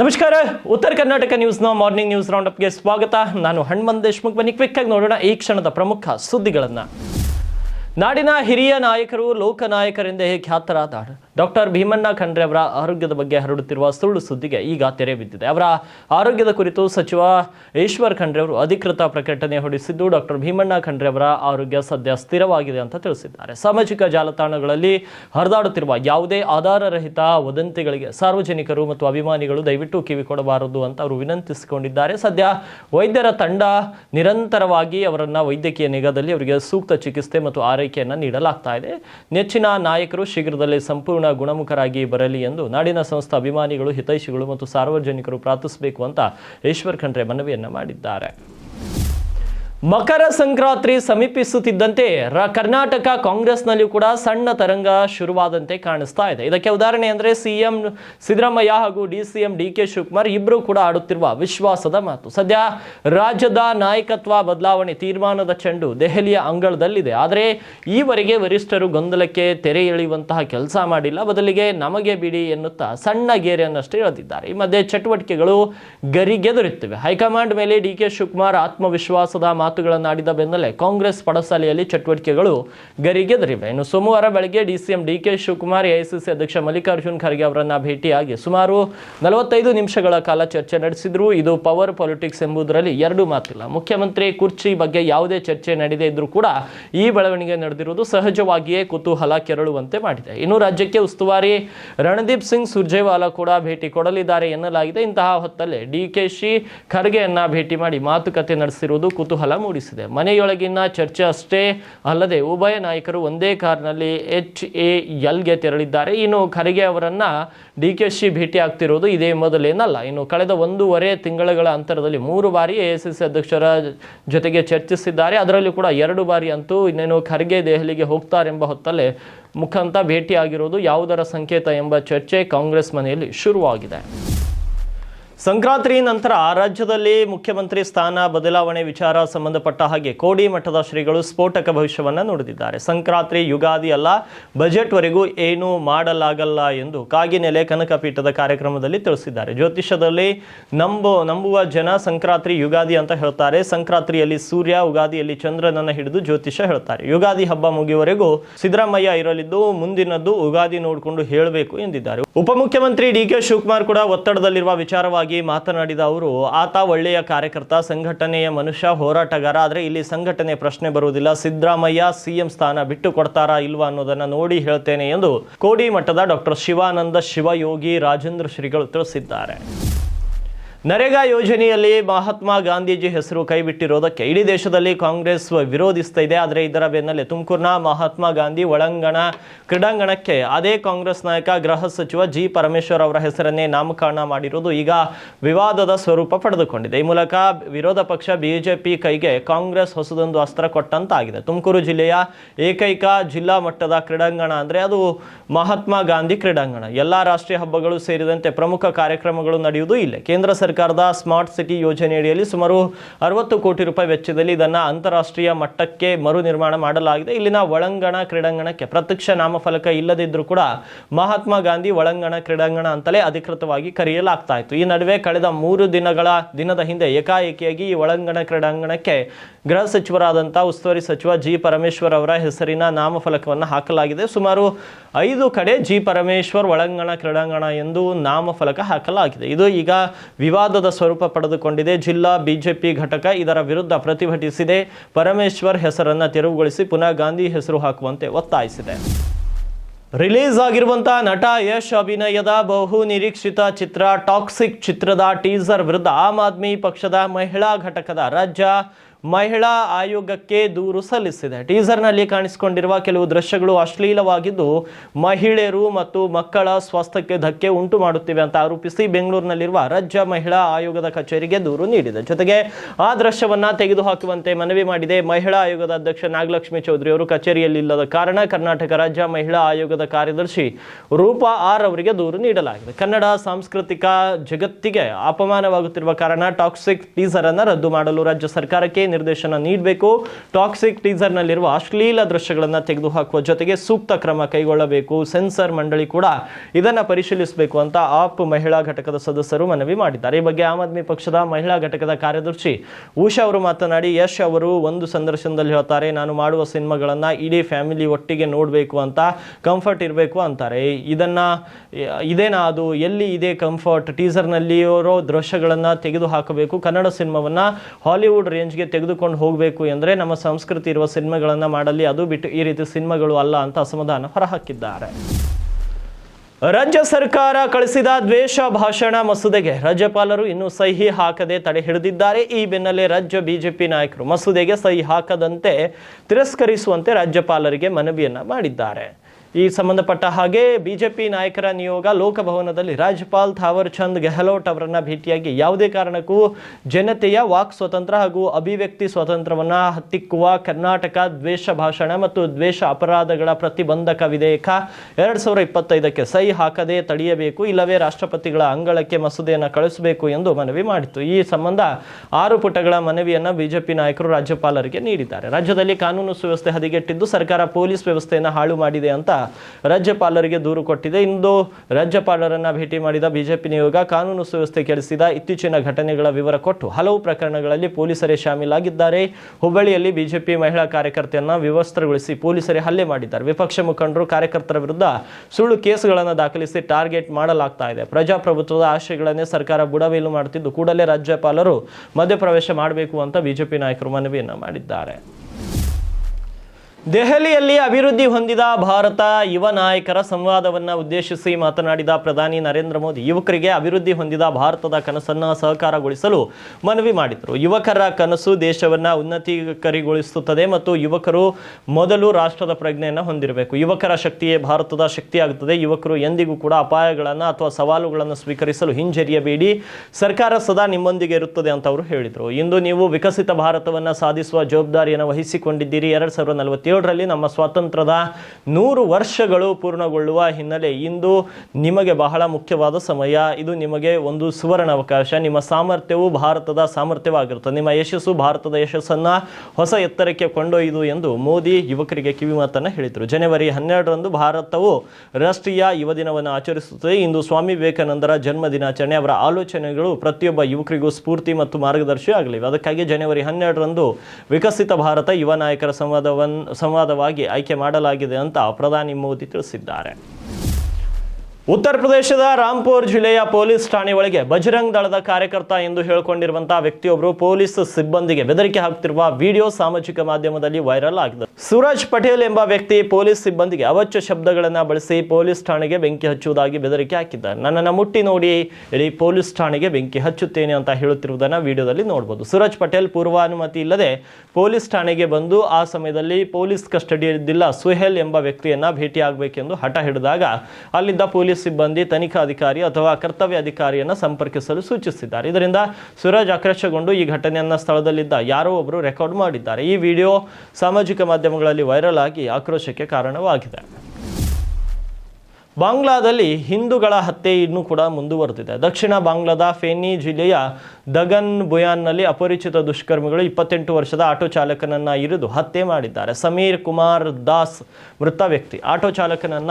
ನಮಸ್ಕಾರ, ಉತ್ತರ ಕರ್ನಾಟಕ ನ್ಯೂಸ್ನ morning news round ಅಪ್ಗೆ ಸ್ವಾಗತ. ನಾನು ಹಣ್ಮನ್ ದೇಶ್ಮುಖ್. ಬನ್ನಿ ಕ್ವಿಕ್ ಆಗಿ ನೋಡೋಣ ಈ ಕ್ಷಣದ ಪ್ರಮುಖ ಸುದ್ದಿಗಳನ್ನ. ನಾಡಿನ ಹಿರಿಯ ನಾಯಕರು, ಲೋಕನಾಯಕರೆಂದೇ ಖ್ಯಾತರಾದ ಡಾಕ್ಟರ್ ಭೀಮಣ್ಣ ಖಂಡ್ರೆ ಅವರ ಆರೋಗ್ಯದ ಬಗ್ಗೆ ಹರಡುತ್ತಿರುವ ಸುಳ್ಳು ಸುದ್ದಿಗೆ ಈಗ ತೆರೆ ಬಿದ್ದಿದೆ. ಅವರ ಆರೋಗ್ಯದ ಕುರಿತು ಸಚಿವ ಈಶ್ವರ್ ಖಂಡ್ರೆ ಅವರು ಅಧಿಕೃತ ಪ್ರಕಟಣೆ ಹೊರಡಿಸಿದ್ದು, ಡಾಕ್ಟರ್ ಭೀಮಣ್ಣ ಖಂಡ್ರೆ ಅವರ ಆರೋಗ್ಯ ಸದ್ಯ ಸ್ಥಿರವಾಗಿದೆ ಅಂತ ತಿಳಿಸಿದ್ದಾರೆ. ಸಾಮಾಜಿಕ ಜಾಲತಾಣಗಳಲ್ಲಿ ಹರಿದಾಡುತ್ತಿರುವ ಯಾವುದೇ ಆಧಾರರಹಿತ ವದಂತಿಗಳಿಗೆ ಸಾರ್ವಜನಿಕರು ಮತ್ತು ಅಭಿಮಾನಿಗಳು ದಯವಿಟ್ಟು ಕಿವಿ ಕೊಡಬಾರದು ಅಂತ ಅವರು ವಿನಂತಿಸಿಕೊಂಡಿದ್ದಾರೆ. ಸದ್ಯ ವೈದ್ಯರ ತಂಡ ನಿರಂತರವಾಗಿ ಅವರನ್ನ ವೈದ್ಯಕೀಯ ನಿಗಾದಲ್ಲಿ ಅವರಿಗೆ ಸೂಕ್ತ ಚಿಕಿತ್ಸೆ ಮತ್ತು ಆರೈಕೆಯನ್ನು ನೀಡಲಾಗ್ತಾ ಇದೆ. ನೆಚ್ಚಿನ ನಾಯಕರು ಶೀಘ್ರದಲ್ಲೇ ಸಂಪೂರ್ಣ ಗುಣಮುಖರಾಗಿ ಬರಲಿ ಎಂದು ನಾಡಿನ ಸಂಸ್ಥೆ ಅಭಿಮಾನಿಗಳು, ಹಿತೈಷಿಗಳು ಮತ್ತು ಸಾರ್ವಜನಿಕರು ಪ್ರಾರ್ಥಿಸಬೇಕು ಅಂತ ಈಶ್ವರ್ ಖಂಡ್ರೆ ಮನವಿಯನ್ನು ಮಾಡಿದ್ದಾರೆ. ಮಕರ ಸಂಕ್ರಾಂತಿ ಸಮೀಪಿಸುತ್ತಿದ್ದಂತೆ ರ ಕರ್ನಾಟಕ ಕಾಂಗ್ರೆಸ್ನಲ್ಲಿಯೂ ಕೂಡ ಸಣ್ಣ ತರಂಗ ಶುರುವಾದಂತೆ ಕಾಣಿಸ್ತಾ ಇದೆ. ಇದಕ್ಕೆ ಉದಾಹರಣೆ ಅಂದರೆ ಸಿ ಎಂ ಸಿದ್ದರಾಮಯ್ಯ ಹಾಗೂ D C M D K Shivakumar ಇಬ್ಬರು ಕೂಡ ಆಡುತ್ತಿರುವ ವಿಶ್ವಾಸದ ಮಾತು. ಸದ್ಯ ರಾಜ್ಯದ ನಾಯಕತ್ವ ಬದಲಾವಣೆ ತೀರ್ಮಾನದ ಚೆಂಡು ದೆಹಲಿಯ ಅಂಗಳದಲ್ಲಿದೆ. ಆದರೆ ಈವರೆಗೆ ವರಿಷ್ಠರು ಗೊಂದಲಕ್ಕೆ ತೆರೆ ಎಳೆಯುವಂತಹ ಕೆಲಸ ಮಾಡಿಲ್ಲ. ಬದಲಿಗೆ ನಮಗೆ ಬಿಡಿ ಎನ್ನುತ್ತಾ ಸಣ್ಣ ಗೆರೆಯನ್ನಷ್ಟೇ ಎಳೆದಿದ್ದಾರೆ. ಈ ಮಧ್ಯೆ ಚಟುವಟಿಕೆಗಳು ಗರಿಗೆದರುತ್ತಿವೆ. ಹೈಕಮಾಂಡ್ ಮೇಲೆ ಡಿ ಕೆ ಶಿವಕುಮಾರ್ ಆತ್ಮವಿಶ್ವಾಸದ ಮಾತುಗಳನ್ನಾಡಿದ ಬೆನ್ನಲ್ಲೇ ಕಾಂಗ್ರೆಸ್ ಪಡಸಾಲೆಯಲ್ಲಿ ಚಟುವಟಿಕೆಗಳು ಗರಿಗೆದರಿವೆ. ಇನ್ನು ಸೋಮವಾರ ಬೆಳಗ್ಗೆ DCM D K Shivakumar, AICC ಅಧ್ಯಕ್ಷ ಮಲ್ಲಿಕಾರ್ಜುನ್ ಖರ್ಗೆ ಅವರನ್ನು ಭೇಟಿಯಾಗಿ ಸುಮಾರು ನಲವತ್ತೈದು ನಿಮಿಷಗಳ ಕಾಲ ಚರ್ಚೆ ನಡೆಸಿದ್ರು. ಇದು ಪವರ್ ಪಾಲಿಟಿಕ್ಸ್ ಎಂಬುದರಲ್ಲಿ ಎರಡು ಮಾತಿಲ್ಲ. ಮುಖ್ಯಮಂತ್ರಿ ಕುರ್ಚಿ ಬಗ್ಗೆ ಯಾವುದೇ ಚರ್ಚೆ ನಡೆದೇ ಇದ್ರೂ ಕೂಡ ಈ ಬೆಳವಣಿಗೆ ನಡೆದಿರುವುದು ಸಹಜವಾಗಿಯೇ ಕುತೂಹಲ ಕೆರಳುವಂತೆ ಮಾಡಿದೆ. ಇನ್ನು ರಾಜ್ಯಕ್ಕೆ ಉಸ್ತುವಾರಿ ರಣದೀಪ್ ಸಿಂಗ್ ಸುರ್ಜೇವಾಲಾ ಕೂಡ ಭೇಟಿ ಕೊಡಲಿದ್ದಾರೆ ಎನ್ನಲಾಗಿದೆ. ಇಂತಹ ಹೊತ್ತಲ್ಲೇ ಡಿ ಕೆ ಶಿ ಖರ್ಗೆಯನ್ನ ಭೇಟಿ ಮಾಡಿ ಮಾತುಕತೆ ನಡೆಸಿರುವುದು ಕುತೂಹಲ ಮೂಡಿಸಿದೆ. ಮನೆಯೊಳಗಿನ ಚರ್ಚೆ ಅಷ್ಟೇ ಅಲ್ಲದೆ ಉಭಯ ನಾಯಕರು ಒಂದೇ ಕಾರ್ನಲ್ಲಿ ಎಚ್ ಎ ಎಲ್ಗೆ ತೆರಳಿದ್ದಾರೆ. ಇನ್ನು ಖರ್ಗೆ ಅವರನ್ನ ಡಿ ಕೆ ಶಿ ಭೇಟಿ ಆಗ್ತಿರೋದು ಇದೇ ಮೊದಲೇನಲ್ಲ. ಇನ್ನು ಕಳೆದ ಒಂದೂವರೆ ತಿಂಗಳುಗಳ ಅಂತರದಲ್ಲಿ ಮೂರು ಬಾರಿ ಎಐಸಿಸಿ ಅಧ್ಯಕ್ಷರ ಜೊತೆಗೆ ಚರ್ಚಿಸಿದ್ದಾರೆ. ಅದರಲ್ಲೂ ಕೂಡ ಎರಡು ಬಾರಿ ಅಂತೂ ಇನ್ನೇನು ಖರ್ಗೆ ದೆಹಲಿಗೆ ಹೋಗ್ತಾರೆಂಬ ಹೊತ್ತಲ್ಲೇ ಮುಖಾಂತ ಭೇಟಿಯಾಗಿರೋದು ಯಾವುದರ ಸಂಕೇತ ಎಂಬ ಚರ್ಚೆ ಕಾಂಗ್ರೆಸ್ ಮನೆಯಲ್ಲಿ ಶುರುವಾಗಿದೆ. ಸಂಕ್ರಾಂತಿ ನಂತರ ರಾಜ್ಯದಲ್ಲಿ ಮುಖ್ಯಮಂತ್ರಿ ಸ್ಥಾನ ಬದಲಾವಣೆ ವಿಚಾರ ಸಂಬಂಧಪಟ್ಟ ಹಾಗೆ ಕೋಡಿ ಮಠದ ಶ್ರೀಗಳು ಸ್ಫೋಟಕ ಭವಿಷ್ಯವನ್ನ ನುಡಿದಿದ್ದಾರೆ. ಸಂಕ್ರಾಂತಿ ಯುಗಾದಿ ಅಲ್ಲ ಬಜೆಟ್ವರೆಗೂ ಏನೂ ಮಾಡಲಾಗಲ್ಲ ಎಂದು ಕಾಗಿನೆಲೆ ಕನಕಪೀಠದ ಕಾರ್ಯಕ್ರಮದಲ್ಲಿ ತಿಳಿಸಿದ್ದಾರೆ. ಜ್ಯೋತಿಷ್ಯದಲ್ಲಿ ನಂಬೋ, ನಂಬುವ ಜನ ಸಂಕ್ರಾಂತಿ ಯುಗಾದಿ ಅಂತ ಹೇಳ್ತಾರೆ. ಸಂಕ್ರಾಂತಿಯಲ್ಲಿ ಸೂರ್ಯ, ಉಗಾದಿಯಲ್ಲಿ ಚಂದ್ರನನ್ನ ಹಿಡಿದು ಜ್ಯೋತಿಷ್ಯ ಹೇಳ್ತಾರೆ. ಯುಗಾದಿ ಹಬ್ಬ ಮುಗಿಯುವವರೆಗೂ ಸಿದ್ದರಾಮಯ್ಯ ಇರಲಿದ್ದು ಮುಂದಿನದ್ದು ಉಗಾದಿ ನೋಡಿಕೊಂಡು ಹೇಳಬೇಕು ಎಂದಿದ್ದಾರೆ. ಉಪಮುಖ್ಯಮಂತ್ರಿ ಡಿ ಕೆ ಶಿವಕುಮಾರ್ ಕೂಡ ಒತ್ತಡದಲ್ಲಿರುವ ವಿಚಾರವಾಗಿ ಮಾತನಾಡಿದ ಅವರು, ಆತ ಒಳ್ಳೆಯ ಕಾರ್ಯಕರ್ತ, ಸಂಘಟನೆಯ ಮನುಷ್ಯ, ಹೋರಾಟಗಾರ, ಆದರೆ ಇಲ್ಲಿ ಸಂಘಟನೆ ಪ್ರಶ್ನೆ ಬರುವುದಿಲ್ಲ. ಸಿದ್ದರಾಮಯ್ಯ ಸಿಎಂ ಸ್ಥಾನ ಬಿಟ್ಟು ಕೊಡ್ತಾರಾ ಇಲ್ವಾ ಅನ್ನೋದನ್ನು ನೋಡಿ ಹೇಳ್ತೇನೆ ಎಂದು ಕೋಡಿ ಮಠದ ಡಾಕ್ಟರ್ ಶಿವಾನಂದ ಶಿವಯೋಗಿ ರಾಜೇಂದ್ರ ಶ್ರೀಗಳು ತಿಳಿಸಿದ್ದಾರೆ. ನರೇಗಾ ಯೋಜನೆಯಲ್ಲಿ ಮಹಾತ್ಮ ಗಾಂಧೀಜಿ ಹೆಸರು ಕೈಬಿಟ್ಟಿರೋದಕ್ಕೆ ಇಡೀ ದೇಶದಲ್ಲಿ ಕಾಂಗ್ರೆಸ್ ವಿರೋಧಿಸ್ತಾ ಇದೆ ಆದರೆ ಇದರ ಬೆನ್ನಲ್ಲೇ ತುಮಕೂರಿನ ಮಹಾತ್ಮ ಗಾಂಧಿ ಒಳಾಂಗಣ ಕ್ರೀಡಾಂಗಣಕ್ಕೆ ಅದೇ ಕಾಂಗ್ರೆಸ್ ನಾಯಕ ಗೃಹ ಸಚಿವ ಜಿ ಪರಮೇಶ್ವರ್ ಅವರ ಹೆಸರನ್ನೇ ನಾಮಕರಣ ಮಾಡಿರುವುದು ಈಗ ವಿವಾದದ ಸ್ವರೂಪ ಪಡೆದುಕೊಂಡಿದೆ. ಈ ಮೂಲಕ ವಿರೋಧ ಪಕ್ಷ ಬಿಜೆಪಿ ಕೈಗೆ ಕಾಂಗ್ರೆಸ್ ಹೊಸದೊಂದು ಅಸ್ತ್ರ ಕೊಟ್ಟಂತಾಗಿದೆ. ತುಮಕೂರು ಜಿಲ್ಲೆಯ ಏಕೈಕ ಜಿಲ್ಲಾ ಮಟ್ಟದ ಕ್ರೀಡಾಂಗಣ ಅಂದರೆ ಅದು ಮಹಾತ್ಮ ಗಾಂಧಿ ಕ್ರೀಡಾಂಗಣ. ಎಲ್ಲ ರಾಷ್ಟ್ರೀಯ ಹಬ್ಬಗಳು ಸೇರಿದಂತೆ ಪ್ರಮುಖ ಕಾರ್ಯಕ್ರಮಗಳು ನಡೆಯುವುದು ಇಲ್ಲೇ. ಕೇಂದ್ರ ಸರ್ಕಾರದ ಸ್ಮಾರ್ಟ್ ಸಿಟಿ ಯೋಜನೆಯಡಿಯಲ್ಲಿ ಸುಮಾರು ಅರವತ್ತು ಕೋಟಿ ರೂಪಾಯಿ ವೆಚ್ಚದಲ್ಲಿ ಇದನ್ನು ಅಂತಾರಾಷ್ಟ್ರೀಯ ಮಟ್ಟಕ್ಕೆ ಮರು ನಿರ್ಮಾಣ ಮಾಡಲಾಗಿದೆ. ಇಲ್ಲಿನ ಒಳಾಂಗಣ ಕ್ರೀಡಾಂಗಣಕ್ಕೆ ಪ್ರತ್ಯಕ್ಷ ನಾಮಫಲಕ ಇಲ್ಲದಿದ್ದರೂ ಕೂಡ ಮಹಾತ್ಮ ಗಾಂಧಿ ಒಳಾಂಗಣ ಕ್ರೀಡಾಂಗಣ ಅಂತಲೇ ಅಧಿಕೃತವಾಗಿ ಕರೆಯಲಾಗ್ತಾ ಇತ್ತು ಈ ನಡುವೆ ಕಳೆದ ಮೂರು ದಿನಗಳ ದಿನದ ಹಿಂದೆ ಏಕಾಏಕಿಯಾಗಿ ಈ ಒಳಾಂಗಣ ಕ್ರೀಡಾಂಗಣಕ್ಕೆ ಗೃಹ ಸಚಿವರಾದಂಥ ಉಸ್ತುವಾರಿ ಸಚಿವ ಜಿ ಪರಮೇಶ್ವರ್ ಅವರ ಹೆಸರಿನ ನಾಮಫಲಕವನ್ನು ಹಾಕಲಾಗಿದೆ. ಸುಮಾರು ಐದು ಕಡೆ ಜಿ ಪರಮೇಶ್ವರ್ ಒಳಾಂಗಣ ಕ್ರೀಡಾಂಗಣ ಎಂದು ನಾಮಫಲಕ ಹಾಕಲಾಗಿದೆ. ಇದು ಈಗ ವಿವಾದದ ಸ್ವರೂಪ ಪಡೆದುಕೊಂಡಿದೆ. ಜಿಲ್ಲಾ ಬಿಜೆಪಿ ಘಟಕ ಇದರ ವಿರುದ್ಧ ಪ್ರತಿಭಟಿಸಿದೆ. ಪರಮೇಶ್ವರ್ ಹೆಸರನ್ನು ತೆರವುಗೊಳಿಸಿ ಪುನಃ ಗಾಂಧಿ ಹೆಸರು ಹಾಕುವಂತೆ ಒತ್ತಾಯಿಸಿದೆ. ರಿಲೀಸ್ ಆಗಿರುವಂತಹ ನಟ ಯಶ್ ಅಭಿನಯದ ಬಹು ನಿರೀಕ್ಷಿತ ಚಿತ್ರ ಟಾಕ್ಸಿಕ್ ಚಿತ್ರದ ಟೀಸರ್ ವಿರುದ್ಧ ಆಮ್ ಆದ್ಮಿ ಪಕ್ಷದ ಮಹಿಳಾ ಘಟಕದ ರಾಜ್ಯ ಮಹಿಳಾ ಆಯೋಗಕ್ಕೆ ದೂರು ಸಲ್ಲಿಸಿದೆ. ಟೀಸರ್ನಲ್ಲಿ ಕಾಣಿಸಿಕೊಂಡಿರುವ ಕೆಲವು ದೃಶ್ಯಗಳು ಅಶ್ಲೀಲವಾಗಿದ್ದು, ಮಹಿಳೆಯರು ಮತ್ತು ಮಕ್ಕಳ ಸ್ವಾಸ್ಥ್ಯಕ್ಕೆ ಧಕ್ಕೆ ಉಂಟು ಮಾಡುತ್ತಿವೆ ಅಂತ ಆರೋಪಿಸಿ ಬೆಂಗಳೂರಿನಲ್ಲಿರುವ ರಾಜ್ಯ ಮಹಿಳಾ ಆಯೋಗದ ಕಚೇರಿಗೆ ದೂರು ನೀಡಿದೆ. ಜೊತೆಗೆ ಆ ದೃಶ್ಯವನ್ನು ತೆಗೆದುಹಾಕುವಂತೆ ಮನವಿ ಮಾಡಿದೆ ಮಹಿಳಾ ಆಯೋಗದ ಅಧ್ಯಕ್ಷ ನಾಗಲಕ್ಷ್ಮಿ ಚೌಧರಿ ಅವರು. ಕಚೇರಿಯಲ್ಲಿಲ್ಲದ ಕಾರಣ ಕರ್ನಾಟಕ ರಾಜ್ಯ ಮಹಿಳಾ ಆಯೋಗದ ಕಾರ್ಯದರ್ಶಿ ರೂಪಾ ಆರ್ ಅವರಿಗೆ ದೂರು ನೀಡಲಾಗಿದೆ. ಕನ್ನಡ ಸಾಂಸ್ಕೃತಿಕ ಜಗತ್ತಿಗೆ ಅಪಮಾನವಾಗುತ್ತಿರುವ ಕಾರಣ ಟಾಕ್ಸಿಕ್ ಟೀಸರ್ ಅನ್ನು ರದ್ದು ಮಾಡಲು ರಾಜ್ಯ ಸರ್ಕಾರಕ್ಕೆ ನಿರ್ದೇಶನ ನೀಡಬೇಕು. ಟಾಕ್ಸಿಕ್ ಟೀಸರ್ನಲ್ಲಿರುವ ಅಶ್ಲೀಲ ದೃಶ್ಯಗಳನ್ನು ತೆಗೆದುಹಾಕುವ ಜೊತೆಗೆ ಸೂಕ್ತ ಕ್ರಮ ಕೈಗೊಳ್ಳಬೇಕು. ಸೆನ್ಸರ್ ಮಂಡಳಿ ಕೂಡ ಇದನ್ನು ಪರಿಶೀಲಿಸಬೇಕು ಅಂತ ಆಪ್ ಮಹಿಳಾ ಘಟಕದ ಸದಸ್ಯರು ಮನವಿ ಮಾಡಿದ್ದಾರೆ. ಈ ಬಗ್ಗೆ ಆಮ್ ಆದ್ಮಿ ಪಕ್ಷದ ಮಹಿಳಾ ಘಟಕದ ಕಾರ್ಯದರ್ಶಿ ಉಷಾ ಅವರು ಮಾತನಾಡಿ, ಯಶ್ ಅವರು ಒಂದು ಸಂದರ್ಶನದಲ್ಲಿ ಹೇಳ್ತಾರೆ, ನಾನು ಮಾಡುವ ಸಿನಿಮಾಗಳನ್ನ ಇಡೀ ಫ್ಯಾಮಿಲಿ ಒಟ್ಟಿಗೆ ನೋಡಬೇಕು ಅಂತ ಕಂಫರ್ಟ್ ಇರಬೇಕು ಅಂತಾರೆ. ಇದನ್ನ, ಇದೇನಾ ಅದು? ಎಲ್ಲಿ ಇದೆ ಕಂಫರ್ಟ್ ಟೀಸರ್ನಲ್ಲಿ ಇರೋ ದೃಶ್ಯಗಳನ್ನ ತೆಗೆದು ಹಾಕಬೇಕು ಕನ್ನಡ ಸಿನಿಮಾವನ್ನ ಹಾಲಿವುಡ್ ರೇಂಜ್ಗೆ ತೆಗೆದುಕೊಂಡು ಹೋಗಬೇಕು ಎಂದರೆ ನಮ್ಮ ಸಂಸ್ಕೃತಿ ಇರುವ ಸಿನಿಮಾಗಳನ್ನು ಮಾಡಲಿ, ಅದು ಬಿಟ್ಟು ಈ ರೀತಿ ಸಿನಿಮಾಗಳು ಅಲ್ಲ ಅಂತ ಅಸಮಾಧಾನ ಹೊರಹಾಕಿದ್ದಾರೆ. ರಾಜ್ಯ ಸರ್ಕಾರ ಕಳಿಸಿದ ದ್ವೇಷ ಭಾಷಣ ಮಸೂದೆಗೆ ರಾಜ್ಯಪಾಲರು ಇನ್ನೂ ಸಹಿ ಹಾಕದೆ ತಡೆ ಹಿಡಿದಿದ್ದಾರೆ. ಈ ಬೆನ್ನಲ್ಲೇ ರಾಜ್ಯ ಬಿಜೆಪಿ ನಾಯಕರು ಮಸೂದೆಗೆ ಸಹಿ ಹಾಕದಂತೆ ತಿರಸ್ಕರಿಸುವಂತೆ ರಾಜ್ಯಪಾಲರಿಗೆ ಮನವಿಯನ್ನ ಮಾಡಿದ್ದಾರೆ. ಈ ಸಂಬಂಧಪಟ್ಟ ಹಾಗೆ ಬಿಜೆಪಿ ನಾಯಕರ ನಿಯೋಗ ಲೋಕಭವನದಲ್ಲಿ ರಾಜ್ಯಪಾಲ್ ಥಾವರ್ ಚಂದ್ ಗೆಹ್ಲೋಟ್ ಅವರನ್ನ ಭೇಟಿಯಾಗಿ ಯಾವುದೇ ಕಾರಣಕ್ಕೂ ಜನತೆಯ ವಾಕ್ ಸ್ವತಂತ್ರ ಹಾಗೂ ಅಭಿವ್ಯಕ್ತಿ ಸ್ವಾತಂತ್ರ್ಯವನ್ನ ಹತ್ತಿಕ್ಕುವ ಕರ್ನಾಟಕ ದ್ವೇಷ ಭಾಷಣ ಮತ್ತು ದ್ವೇಷ ಅಪರಾಧಗಳ ಪ್ರತಿಬಂಧಕ ವಿಧೇಯಕ ಎರಡ್ ಸಾವಿರದ ಇಪ್ಪತ್ತೈದಕ್ಕೆ ಸಹಿ ಹಾಕದೆ ತಡೆಯಬೇಕು, ಇಲ್ಲವೇ ರಾಷ್ಟ್ರಪತಿಗಳ ಅಂಗಳಕ್ಕೆ ಮಸೂದೆಯನ್ನು ಕಳಿಸಬೇಕು ಎಂದು ಮನವಿ ಮಾಡಿತು ಈ ಸಂಬಂಧ ಆರು ಪುಟಗಳ ಮನವಿಯನ್ನು ಬಿಜೆಪಿ ನಾಯಕರು ರಾಜ್ಯಪಾಲರಿಗೆ ನೀಡಿದ್ದಾರೆ. ರಾಜ್ಯದಲ್ಲಿ ಕಾನೂನು ಸುವ್ಯವಸ್ಥೆ ಹದಗೆಟ್ಟಿದ್ದು ಸರ್ಕಾರ ಪೊಲೀಸ್ ವ್ಯವಸ್ಥೆಯನ್ನು ಹಾಳು ಮಾಡಿದೆ ಅಂತ ರಾಜ್ಯಪಾಲರಿಗೆ ದೂರು ಕೊಟ್ಟಿದೆ. ಇಂದು ರಾಜ್ಯಪಾಲರನ್ನ ಭೇಟಿ ಮಾಡಿದ ಬಿಜೆಪಿ ನಿಯೋಗ ಕಾನೂನು ಸುವ್ಯವಸ್ಥೆ ಕೆಡಿಸಿದ ಇತ್ತೀಚಿನ ಘಟನೆಗಳ ವಿವರ ಕೊಟ್ಟು ಹಲವು ಪ್ರಕರಣಗಳಲ್ಲಿ ಪೊಲೀಸರೇ ಶಾಮೀಲಾಗಿದ್ದಾರೆ. ಹುಬ್ಬಳ್ಳಿಯಲ್ಲಿ ಬಿಜೆಪಿ ಮಹಿಳಾ ಕಾರ್ಯಕರ್ತೆಯನ್ನ ವಿವಸ್ತ್ರಗೊಳಿಸಿ ಪೊಲೀಸರೇ ಹಲ್ಲೆ ಮಾಡಿದ್ದಾರೆ. ವಿಪಕ್ಷ ಮುಖಂಡರು ಕಾರ್ಯಕರ್ತರ ವಿರುದ್ಧ ಸುಳ್ಳು ಕೇಸುಗಳನ್ನು ದಾಖಲಿಸಿ ಟಾರ್ಗೆಟ್ ಮಾಡಲಾಗ್ತಾ ಇದೆ. ಪ್ರಜಾಪ್ರಭುತ್ವದ ಆಶಯಗಳನ್ನೇ ಸರ್ಕಾರ ಬುಡವೇಲು ಮಾಡುತ್ತಿದ್ದು, ಕೂಡಲೇ ರಾಜ್ಯಪಾಲರು ಮಧ್ಯಪ್ರವೇಶ ಮಾಡಬೇಕು ಅಂತ ಬಿಜೆಪಿ ನಾಯಕರು ಮನವಿಯನ್ನು ಮಾಡಿದ್ದಾರೆ. ದೆಹಲಿಯಲ್ಲಿ ಅಭಿವೃದ್ಧಿ ಹೊಂದಿದ ಭಾರತ ಯುವ ನಾಯಕರ ಸಂವಾದವನ್ನು ಉದ್ದೇಶಿಸಿ ಮಾತನಾಡಿದ ಪ್ರಧಾನಿ ನರೇಂದ್ರ ಮೋದಿ, ಯುವಕರಿಗೆ ಅಭಿವೃದ್ಧಿ ಹೊಂದಿದ ಭಾರತದ ಕನಸನ್ನು ಸಹಕಾರಗೊಳಿಸಲು ಮನವಿ ಮಾಡಿದರು. ಯುವಕರ ಕನಸು ದೇಶವನ್ನು ಉನ್ನತೀಕರಿಗೊಳಿಸುತ್ತದೆ ಮತ್ತು ಯುವಕರು ಮೊದಲು ರಾಷ್ಟ್ರದ ಪ್ರಜ್ಞೆಯನ್ನು ಹೊಂದಿರಬೇಕು. ಯುವಕರ ಶಕ್ತಿಯೇ ಭಾರತದ ಶಕ್ತಿಯಾಗುತ್ತದೆ ಯುವಕರು ಎಂದಿಗೂ ಕೂಡ ಅಪಾಯಗಳನ್ನು ಅಥವಾ ಸವಾಲುಗಳನ್ನು ಸ್ವೀಕರಿಸಲು ಹಿಂಜರಿಯಬೇಡಿ. ಸರ್ಕಾರ ಸದಾ ನಿಮ್ಮೊಂದಿಗೆ ಇರುತ್ತದೆ ಅಂತ ಅವರು ಹೇಳಿದರು. ಇಂದು ನೀವು ವಿಕಸಿತ ಭಾರತವನ್ನು ಸಾಧಿಸುವ ಜವಾಬ್ದಾರಿಯನ್ನು ವಹಿಸಿಕೊಂಡಿದ್ದೀರಿ. ಎರಡು ಸಾವಿರದ ನಲವತ್ತೇಳರಲ್ಲಿ ನಮ್ಮ ಸ್ವಾತಂತ್ರ್ಯದ ನೂರು ವರ್ಷಗಳು ಪೂರ್ಣಗೊಳ್ಳುವ ಹಿನ್ನೆಲೆ ಇಂದು ನಿಮಗೆ ಬಹಳ ಮುಖ್ಯವಾದ ಸಮಯ. ಇದು ನಿಮಗೆ ಒಂದು ಸುವರ್ಣ ಅವಕಾಶ ನಿಮ್ಮ ಸಾಮರ್ಥ್ಯವು ಭಾರತದ ಸಾಮರ್ಥ್ಯವಾಗಿರುತ್ತದೆ. ನಿಮ್ಮ ಯಶಸ್ಸು ಭಾರತದ ಯಶಸ್ಸನ್ನು ಹೊಸ ಎತ್ತರಕ್ಕೆ ಕೊಂಡೊಯ್ದು ಎಂದು ಮೋದಿ ಯುವಕರಿಗೆ ಕಿವಿಮಾತನ್ನು ಹೇಳಿದರು. ಜನವರಿ ಹನ್ನೆರಡರಂದು ಭಾರತವು ರಾಷ್ಟ್ರೀಯ ಯುವ ದಿನವನ್ನು ಆಚರಿಸುತ್ತದೆ. ಇಂದು ಸ್ವಾಮಿ ವಿವೇಕಾನಂದರ ಜನ್ಮ ದಿನಾಚರಣೆ. ಅವರ ಆಲೋಚನೆಗಳು ಪ್ರತಿಯೊಬ್ಬ ಯುವಕರಿಗೂ ಸ್ಫೂರ್ತಿ ಮತ್ತು ಮಾರ್ಗದರ್ಶಿ ಆಗಲಿವೆ. ಅದಕ್ಕಾಗಿ ಜನವರಿ ಹನ್ನೆರಡರಂದು ವಿಕಸಿತ ಭಾರತ ಯುವ ನಾಯಕರ ಸಂವಾದವನ್ನು ಸಂವಾದವಾಗಿ ಆಯ್ಕೆ ಮಾಡಲಾಗಿದೆ ಅಂತ ಪ್ರಧಾನಿ ಮೋದಿ ತಿಳಿಸಿದ್ದಾರೆ. ಉತ್ತರ ಪ್ರದೇಶದ ರಾಂಪುರ್ ಜಿಲ್ಲೆಯ ಪೊಲೀಸ್ ಠಾಣೆ ಒಳಗೆ ಬಜರಂಗ್ ದಳದ ಕಾರ್ಯಕರ್ತ ಎಂದು ಹೇಳಿಕೊಂಡಿರುವಂತಹ ವ್ಯಕ್ತಿಯೊಬ್ಬರು ಪೊಲೀಸ್ ಸಿಬ್ಬಂದಿಗೆ ಬೆದರಿಕೆ ಹಾಕ್ತಿರುವ ವಿಡಿಯೋ ಸಾಮಾಜಿಕ ಮಾಧ್ಯಮದಲ್ಲಿ ವೈರಲ್ ಆಗಿದೆ. ಸೂರಜ್ ಪಟೇಲ್ ಎಂಬ ವ್ಯಕ್ತಿ ಪೊಲೀಸ್ ಸಿಬ್ಬಂದಿಗೆ ಅವಚ್ಯ ಶಬ್ದಗಳನ್ನು ಬಳಸಿ ಪೊಲೀಸ್ ಠಾಣೆಗೆ ಬೆಂಕಿ ಹಚ್ಚುವುದಾಗಿ ಬೆದರಿಕೆ ಹಾಕಿದ್ದಾರೆ. ನನ್ನನ್ನು ಮುಟ್ಟಿ ನೋಡಿ ಇಡೀ ಪೊಲೀಸ್ ಠಾಣೆಗೆ ಬೆಂಕಿ ಹಚ್ಚುತ್ತೇನೆ ಅಂತ ಹೇಳುತ್ತಿರುವುದನ್ನು ವಿಡಿಯೋದಲ್ಲಿ ನೋಡಬಹುದು ಸೂರಜ್ ಪಟೇಲ್ ಪೂರ್ವಾನುಮತಿ ಇಲ್ಲದೆ ಪೊಲೀಸ್ ಠಾಣೆಗೆ ಬಂದು ಆ ಸಮಯದಲ್ಲಿ ಪೊಲೀಸ್ ಕಸ್ಟಡಿಯಲ್ಲಿದ್ದಿಲ್ಲ ಸುಹೇಲ್ ಎಂಬ ವ್ಯಕ್ತಿಯನ್ನ ಭೇಟಿಯಾಗಬೇಕೆಂದು ಹಠ ಹಿಡಿದಾಗ ಅಲ್ಲಿದ್ದ ಪೊಲೀಸ್ ಸಿಬ್ಬಂದಿ, ತನಿಖಾಧಿಕಾರಿ ಅಥವಾ ಕರ್ತವ್ಯ ಅಧಿಕಾರಿಯನ್ನು ಸಂಪರ್ಕಿಸಲು ಸೂಚಿಸಿದ್ದಾರೆ. ಇದರಿಂದ ಸುರಾಜ್ ಆಕ್ರೋಶಗೊಂಡು ಈ ಘಟನೆಯನ್ನ ಸ್ಥಳದಲ್ಲಿದ್ದ ಯಾರೋ ಒಬ್ಬರು ರೆಕಾರ್ಡ್ ಮಾಡಿದ್ದಾರೆ. ಈ ವಿಡಿಯೋ ಸಾಮಾಜಿಕ ಮಾಧ್ಯಮಗಳಲ್ಲಿ ವೈರಲ್ ಆಗಿ ಆಕ್ರೋಶಕ್ಕೆ ಕಾರಣವಾಗಿದೆ. ಬಾಂಗ್ಲಾದಲ್ಲಿ ಹಿಂದೂಗಳ ಹತ್ಯೆ ಇನ್ನೂ ಕೂಡ ಮುಂದುವರೆದಿದೆ. ದಕ್ಷಿಣ ಬಾಂಗ್ಲಾದ ಫೇನಿ ಜಿಲ್ಲೆಯ ದಗನ್ ಬುಯಾನ್ನಲ್ಲಿ ಅಪರಿಚಿತ ದುಷ್ಕರ್ಮಿಗಳು ಇಪ್ಪತ್ತೆಂಟು ವರ್ಷದ ಆಟೋ ಚಾಲಕನನ್ನ ಇರಿದು ಹತ್ಯೆ ಮಾಡಿದ್ದಾರೆ. ಸಮೀರ್ ಕುಮಾರ್ ದಾಸ್ ಮೃತ ವ್ಯಕ್ತಿ. ಆಟೋ ಚಾಲಕನನ್ನ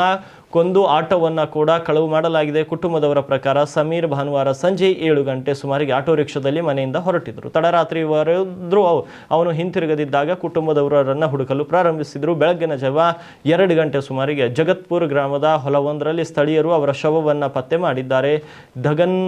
ಕೊಂದು ಆಟೋವನ್ನು ಕೂಡ ಕಳವು ಮಾಡಲಾಗಿದೆ. ಕುಟುಂಬದವರ ಪ್ರಕಾರ ಸಮೀರ್ ಭಾನುವಾರ ಸಂಜೆ ಏಳು ಗಂಟೆ ಸುಮಾರಿಗೆ ಆಟೋ ರಿಕ್ಷಾದಲ್ಲಿ ಮನೆಯಿಂದ ಹೊರಟಿದ್ರು. ತಡರಾತ್ರಿವರೆದ್ರೂ ಅವು, ಅವನು ಹಿಂತಿರುಗದಿದ್ದಾಗ ಕುಟುಂಬದವರನ್ನು ಹುಡುಕಲು ಪ್ರಾರಂಭಿಸಿದರು. ಬೆಳಗ್ಗಿನ ಜಾವ ಎರಡು ಗಂಟೆ ಸುಮಾರಿಗೆ ಜಗತ್ಪುರ್ ಗ್ರಾಮದ ಹೊಲವೊಂದರಲ್ಲಿ ಸ್ಥಳೀಯರು ಅವರ ಶವವನ್ನು ಪತ್ತೆ ಮಾಡಿದ್ದಾರೆ. ಧಗನ್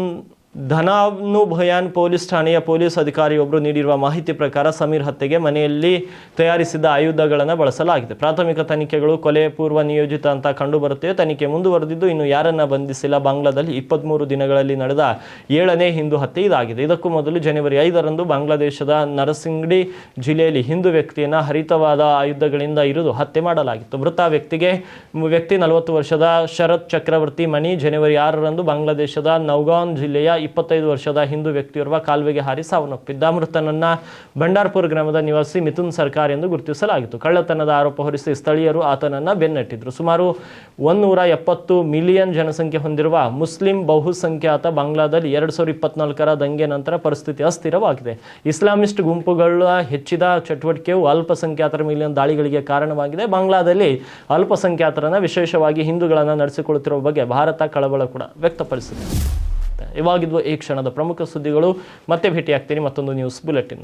ಧನಾನು ಭಯಾನ್ ಪೊಲೀಸ್ ಠಾಣೆಯ ಪೊಲೀಸ್ ಅಧಿಕಾರಿಯೊಬ್ಬರು ನೀಡಿರುವ ಮಾಹಿತಿ ಪ್ರಕಾರ ಸಮೀರ್ ಹತ್ಯೆಗೆ ಮನೆಯಲ್ಲಿ ತಯಾರಿಸಿದ ಆಯುಧಗಳನ್ನು ಬಳಸಲಾಗಿದೆ. ಪ್ರಾಥಮಿಕ ತನಿಖೆಗಳು ಕೊಲೆ ಪೂರ್ವ ನಿಯೋಜಿತ ಅಂತ ಕಂಡುಬರುತ್ತೆ ತನಿಖೆ ಮುಂದುವರೆದಿದ್ದು ಇನ್ನು ಯಾರನ್ನ ಬಂಧಿಸಿಲ್ಲ. ಬಾಂಗ್ಲಾದಲ್ಲಿ ಇಪ್ಪತ್ಮೂರು ದಿನಗಳಲ್ಲಿ ನಡೆದ ಏಳನೇ ಹಿಂದೂ ಹತ್ಯೆ ಇದಾಗಿದೆ. ಇದಕ್ಕೂ ಮೊದಲು ಜನವರಿ ಐದರಂದು ಬಾಂಗ್ಲಾದೇಶದ ನರಸಿಂಗಡಿ ಜಿಲ್ಲೆಯಲ್ಲಿ ಹಿಂದೂ ವ್ಯಕ್ತಿಯನ್ನು ಹರಿತವಾದ ಆಯುಧಗಳಿಂದ ಇರಿದು ಹತ್ಯೆ ಮಾಡಲಾಗಿತ್ತು. ಮೃತ ವ್ಯಕ್ತಿಗೆ ವ್ಯಕ್ತಿ ನಲವತ್ತು ವರ್ಷದ ಶರತ್ ಚಕ್ರವರ್ತಿ ಮಣಿ ಜನವರಿ ಆರರಂದು ಬಾಂಗ್ಲಾದೇಶದ ನೌಗಾನ್ ಜಿಲ್ಲೆಯ ಇಪ್ಪತ್ತೈದು ವರ್ಷದ ಹಿಂದೂ ವ್ಯಕ್ತಿಯೋರ್ವ ಕಾಲುವೆಗೆ ಹಾರಿ ಸಾವನ್ನಪ್ಪಿದ್ದ. ಮೃತನನ್ನ ಬಂಡಾರ್ಪುರ ಗ್ರಾಮದ ನಿವಾಸಿ ಮಿಥುನ್ ಸರ್ಕಾರ್ ಎಂದು ಗುರುತಿಸಲಾಗಿತ್ತು. ಕಳ್ಳತನದ ಆರೋಪ ಹೊರಿಸಿ ಸ್ಥಳೀಯರು ಆತನನ್ನ ಬೆನ್ನಟ್ಟಿದ್ರು. ಸುಮಾರು ಒಂದೂರ ಎಪ್ಪತ್ತು ಮಿಲಿಯನ್ ಜನಸಂಖ್ಯೆ ಹೊಂದಿರುವ ಮುಸ್ಲಿಂ ಬಹುಸಂಖ್ಯಾತ ಬಾಂಗ್ಲಾದಲ್ಲಿ ಎರಡು ಸಾವಿರದ ಇಪ್ಪತ್ನಾಲ್ಕರ ದಂಗೆ ನಂತರ ಪರಿಸ್ಥಿತಿ ಅಸ್ಥಿರವಾಗಿದೆ. ಇಸ್ಲಾಮಿಸ್ಟ್ ಗುಂಪುಗಳ ಹೆಚ್ಚಿದ ಚಟುವಟಿಕೆಯು ಅಲ್ಪಸಂಖ್ಯಾತರ ಮೇಲಿನ ದಾಳಿಗಳಿಗೆ ಕಾರಣವಾಗಿದೆ. ಬಾಂಗ್ಲಾದಲ್ಲಿ ಅಲ್ಪಸಂಖ್ಯಾತರನ್ನ ವಿಶೇಷವಾಗಿ ಹಿಂದೂಗಳನ್ನು ನಡೆಸಿಕೊಳ್ಳುತ್ತಿರುವ ಬಗ್ಗೆ ಭಾರತ ಕಳವಳ ಕೂಡ ವ್ಯಕ್ತಪಡಿಸಿದೆ. ಇವಾಗಿದ್ವು ಈ ಕ್ಷಣದ ಪ್ರಮುಖ ಸುದ್ದಿಗಳು. ಮತ್ತೆ ಭೇಟಿಯಾಗ್ತೀನಿ ಮತ್ತೊಂದು ನ್ಯೂಸ್ ಬುಲೆಟಿನ್